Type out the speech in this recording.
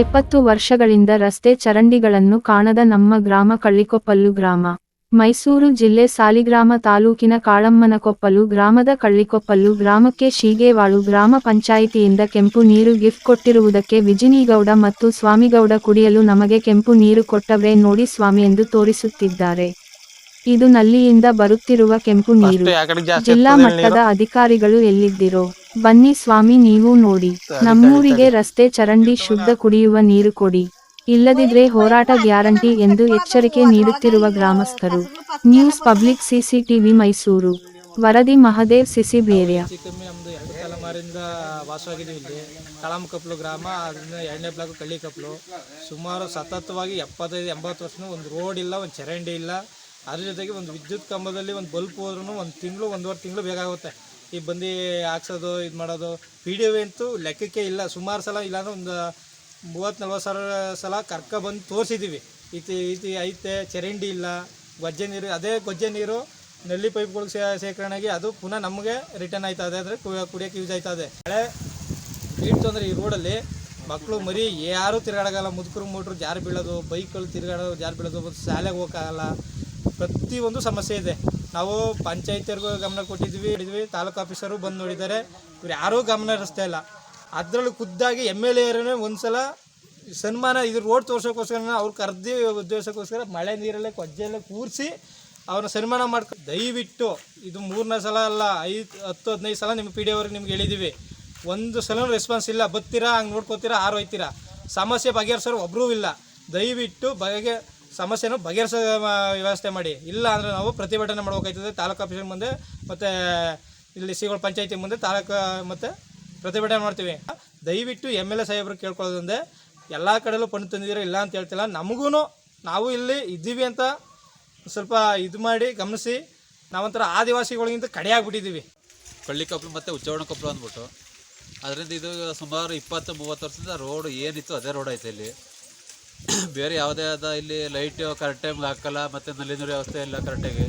ಎಪ್ಪತ್ತು ವರ್ಷಗಳಿಂದ ರಸ್ತೆ ಚರಂಡಿಗಳನ್ನು ಕಾಣದ ನಮ್ಮ ಗ್ರಾಮ ಕಳ್ಳಿಕೊಪ್ಪಲು ಗ್ರಾಮ. ಮೈಸೂರು ಜಿಲ್ಲೆ ಸಾಲಿಗ್ರಾಮ ತಾಲೂಕಿನ ಕಾಳಮ್ಮನಕೊಪ್ಪಲು ಗ್ರಾಮದ ಕಳ್ಳಿಕೊಪ್ಪಲು ಗ್ರಾಮಕ್ಕೆ ಶೀಗೇವಾಳು ಗ್ರಾಮ ಪಂಚಾಯಿತಿಯಿಂದ ಕೆಂಪು ನೀರು ಗಿಫ್ಟ್ ಕೊಟ್ಟಿರುವುದಕ್ಕೆ ವಿಜಿನಿಗೌಡ ಮತ್ತು ಸ್ವಾಮಿಗೌಡ ಕುಡಿಯಲು ನಮಗೆ ಕೆಂಪು ನೀರು ಕೊಟ್ಟವ್ರೆ ನೋಡಿ ಸ್ವಾಮಿ ಎಂದು ತೋರಿಸುತ್ತಿದ್ದಾರೆ. ಇದು ನಲ್ಲಿಯಿಂದ ಬರುತ್ತಿರುವ ಕೆಂಪು ನೀರು. ಜಿಲ್ಲಾ ಮಟ್ಟದ ಅಧಿಕಾರಿಗಳು ಎಲ್ಲಿದ್ದಿರೋ? ಬನ್ನಿ ಸ್ವಾಮಿ ನೀವು ನೋಡಿ. ನಮ್ಮೂರಿಗೆ ರಸ್ತೆ ಚರಂಡಿ ಶುದ್ಧ ಕುಡಿಯುವ ನೀರು ಕೊಡಿ. ಇಲ್ಲದಿದ್ರೆ ಹೋರಾಟ ಗ್ಯಾರಂಟಿ ಎಂದು ಎಚ್ಚರಿಕೆ ನೀಡುತ್ತಿರುವ ಗ್ರಾಮಸ್ಥರು. News public CCTV Mysuru. ವರದಿ ಮಹದೇವ್ ಸಿಸಿ ಬೇರೆಯ ಕಮ್ಮಿ ನಮ್ಮದು ಎರಡು ತಲೆಮಾರಿಂದ ವಾಸವಾಗಿದ್ದೀವಿ ಇಲ್ಲಿ. ಗ್ರಾಮ ಅದರಿಂದ ಎರಡನೇ ಬ್ಲಾಕ್ ಕಳ್ಳಿಕಪ್ಲು. ಸುಮಾರು ಸತತವಾಗಿ ಎಪ್ಪತ್ತೈದು ಎಂಬತ್ತು ವರ್ಷನೂ ಒಂದು ರೋಡ್ ಇಲ್ಲ ಒಂದು ಚರಂಡಿ ಇಲ್ಲ. ಅದ್ರ ಜೊತೆಗೆ ಒಂದು ವಿದ್ಯುತ್ ಕಂಬದಲ್ಲಿ ಒಂದು ಬಲ್ಪ್ ಹೋದ್ರೂ ಒಂದು ತಿಂಗಳು ಒಂದೂವರೆ ತಿಂಗಳು ಬೇಕಾಗುತ್ತೆ ಈ ಬಂದು ಹಾಕ್ಸೋದು, ಇದು ಮಾಡೋದು ಪಿ ಡಿ ಅಂತೂ ಲೆಕ್ಕಕ್ಕೆ ಇಲ್ಲ. ಸುಮಾರು ಸಲ, ಇಲ್ಲಾಂದ್ರೆ ಒಂದು ಮೂವತ್ತು, ನಲ್ವತ್ತು ಸಾವಿರ ಸಲ ಕರ್ಕ ಬಂದು ತೋರಿಸಿದ್ದೀವಿ ಇತಿ ಇತಿ ಐತೆ, ಚರಂಡಿ ಇಲ್ಲ, ಗೊಜ್ಜೆ ನೀರು, ಅದೇ ಗೊಜ್ಜೆ ನೀರು ನಲ್ಲಿ ಪೈಪ್ಗಳು ಸೇ ಆಗಿ ಅದು ಪುನಃ ನಮಗೆ ರಿಟರ್ನ್ ಆಯ್ತಾ ಇದೆ. ಅಂದರೆ ಕುಡಿಯೋಕ್ಕೆ ಯೂಸ್ ಆಯ್ತಾ ಇದೆ. ಮಳೆ ಇಟ್ಟು ಅಂದರೆ ಈ ರೋಡಲ್ಲಿ ಮಕ್ಕಳು ಮರಿ ಯಾರೂ ತಿರುಗಾಡೋಕ್ಕಲ್ಲ ಮುದುಕರು ಮೋಟ್ರು ಜಾರು ಬೀಳೋದು, ಬೈಕ್ಗಳು ತಿರುಗಾಡೋದು ಜಾರು ಬೀಳೋದು ಶಾಲೆಗೆ ಹೋಗೋಕ್ಕಾಗಲ್ಲ. ಪ್ರತಿಯೊಂದು ಸಮಸ್ಯೆ ಇದೆ. ನಾವು ಪಂಚಾಯತಿಯರ್ಗೂ ಗಮನ ಕೊಟ್ಟಿದ್ವಿ ಹಿಡಿದ್ವಿ ತಾಲೂಕು ಆಫೀಸರು ಬಂದು ನೋಡಿದ್ದಾರೆ. ಇವ್ರು ಯಾರೂ ಗಮನ ಹರಿಸ್ತಾ ಇಲ್ಲ. ಅದರಲ್ಲೂ ಖುದ್ದಾಗಿ ಎಂ ಎಲ್ ಎರೇ ಒಂದ್ಸಲ ಸನ್ಮಾನ, ಇದು ರೋಡ್ ತೋರ್ಸೋಕ್ಕೋಸ್ಕರ ಅವ್ರು ಕರೆದಿ ಉದ್ದೇಶಕ್ಕೋಸ್ಕರ ಮಳೆ ನೀರಲ್ಲೇ, ಕೊಜ್ಜೆಯಲ್ಲೇ ಕೂರಿಸಿ ಅವ್ರನ್ನ ಸನ್ಮಾನ ಮಾಡ್ಕೊ, ದಯವಿಟ್ಟು ಇದು ಮೂರನೇ ಸಲ ಅಲ್ಲ, ಐದು, ಹತ್ತು, ಹದಿನೈದು ಸಲ ನಿಮ್ಮ ಪಿ ಡಿ ಅವ್ರಿಗೆ ನಿಮ್ಗೆ ಹೇಳಿದ್ದೀವಿ. ಒಂದು ಸಲ ರೆಸ್ಪಾನ್ಸ್ ಇಲ್ಲ. ಬತ್ತೀರಾ ಹಂಗೆ ನೋಡ್ಕೋತೀರಾ ಆರು ಹೋಯ್ತೀರಾ ಸಮಸ್ಯೆ ಬಗೆಹರಿಸೋರು ಒಬ್ಬರೂ ಇಲ್ಲ. ದಯವಿಟ್ಟು ಬಗೆ ಸಮಸ್ಯೆನೂ ಬಗೆಹರಿಸೋ ವ್ಯವಸ್ಥೆ ಮಾಡಿ. ಇಲ್ಲ ಅಂದರೆ ನಾವು ಪ್ರತಿಭಟನೆ ಮಾಡಬೇಕಾಯ್ತದೆ, ತಾಲೂಕು ಆಫೀಸಿನ ಮುಂದೆ, ಮತ್ತು ಇಲ್ಲಿ ಸಿಗೋಳ ಪಂಚಾಯತಿ ಮುಂದೆ ತಾಲೂಕು, ಮತ್ತು ಪ್ರತಿಭಟನೆ ಮಾಡ್ತೀವಿ. ದಯವಿಟ್ಟು ಎಂ ಎಲ್ ಎ ಸಾಹೇಬ್ರು ಕೇಳ್ಕೊಳ್ಳೋದಂದೆ, ಎಲ್ಲ ಕಡೆಯಲ್ಲೂ ಪಣ್ಣು ತಂದಿದ್ದೀರಾ ಇಲ್ಲ ಅಂತ ಹೇಳ್ತಿಲ್ಲ ನಮಗೂ ನಾವು ಇಲ್ಲಿ ಇದ್ದೀವಿ ಅಂತ ಸ್ವಲ್ಪ ಇದು ಮಾಡಿ ಗಮನಿಸಿ ನಾವೊಂಥರ ಆದಿವಾಸಿಗಳಿಗಿಂತ ಕಡೆ ಕಳ್ಳಿ ಕಳ್ಳಿಕೊಪ್ಪಲು ಮತ್ತು ಉಚ್ಚವಣ ಕೊಪ್ಪಲು ಅಂದ್ಬಿಟ್ಟು, ಅದರಿಂದ ಇದು ಸುಮಾರು ಇಪ್ಪತ್ತು, ಮೂವತ್ತು ವರ್ಷದಿಂದ ರೋಡ್ ಏನಿತ್ತು ಅದೇ ರೋಡ್ ಐತೆ ಇಲ್ಲಿ. ಬೇರೆ ಯಾವುದೇ ಆದ ಇಲ್ಲಿ ಲೈಟ್ ಕರೆಕ್ಟ್ ಟೈಮ್ಗೆ ಹಾಕಲ್ಲ ಮತ್ತು ನಲ್ಲಿ ನೀರು ವ್ಯವಸ್ಥೆ ಇಲ್ಲ ಕರೆಕ್ಟಾಗಿ